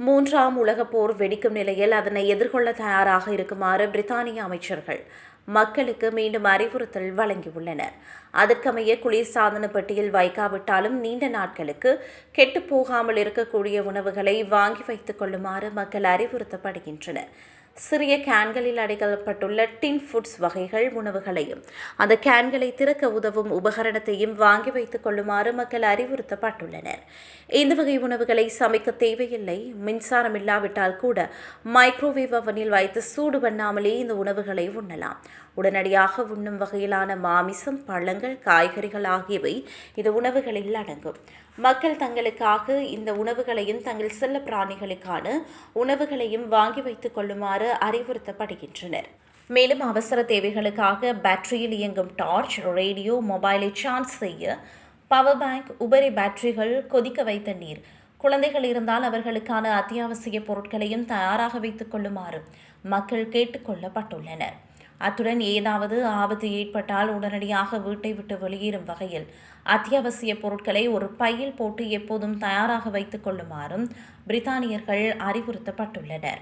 மூன்றாம் உலகப் போர் வெடிக்கும் நிலையில் அதனை எதிர்கொள்ள தயாராக இருக்குமாறு பிரித்தானிய அமைச்சர்கள் மக்களுக்கு மீண்டும் அறிவுறுத்தல் வழங்கியுள்ளனர். அதற்கமைய குளிர்சாதன பெட்டியில் வைக்காவிட்டாலும் நீண்ட நாட்களுக்கு கெட்டுப் போகாமல் இருக்கக்கூடிய உணவுகளை வாங்கி வைத்துக் கொள்ளுமாறு மக்கள் அறிவுறுத்தப்படுகின்றனர். சிறிய கேன்களில் அடைக்கப்பட்டுள்ள டின் ஃபுட்ஸ் வகைகள் உணவுகளையும் அந்த கேன்களை திறக்க உதவும் உபகரணத்தையும் வாங்கி வைத்துக் கொள்ளுமாறு மக்கள் அறிவுறுத்தப்பட்டுள்ளனர் இந்த வகை உணவுகளை சமைக்க தேவையில்லை மின்சாரம் இல்லாவிட்டால் கூட மைக்ரோவேவ் அவனில் வைத்து சூடு பண்ணாமலே இந்த உணவுகளை உண்ணலாம் உடனடியாக உண்ணும் வகையிலான மாமிசம் பழங்கள் காய்கறிகள் ஆகியவை இந்த உணவுகளில் அடங்கும் மக்கள் தங்களுக்காக இந்த உணவுகளையும் தங்கள் செல்ல பிராணிகளுக்கான உணவுகளையும் வாங்கி வைத்துக் கொள்ளுமாறு அறிவுறுத்தப்படுகின்றனர். மேலும் அவசர தேவைகளுக்காக பேட்டரியில் இயங்கும் டார்ச் ரேடியோ மொபைலை சார்ஜ் செய்ய பவர் பேங்க் உபரி பேட்டரிகள் கொதிக்க வைத்த நீர். குழந்தைகள் இருந்தால் அவர்களுக்கான அத்தியாவசிய பொருட்களையும் தயாராக வைத்துக் கொள்ளுமாறு மக்கள் கேட்டுக்கொள்ளப்பட்டுள்ளனர் அத்துடன் ஏதாவது ஆபத்து ஏற்பட்டால் உடனடியாக வீட்டை விட்டு வெளியேறும் வகையில் அத்தியாவசிய பொருட்களை ஒரு பையில் போட்டு எப்போதும் தயாராக வைத்துக் கொள்ளுமாறும் பிரித்தானியர்கள் அறிவுறுத்தப்பட்டுள்ளனர்.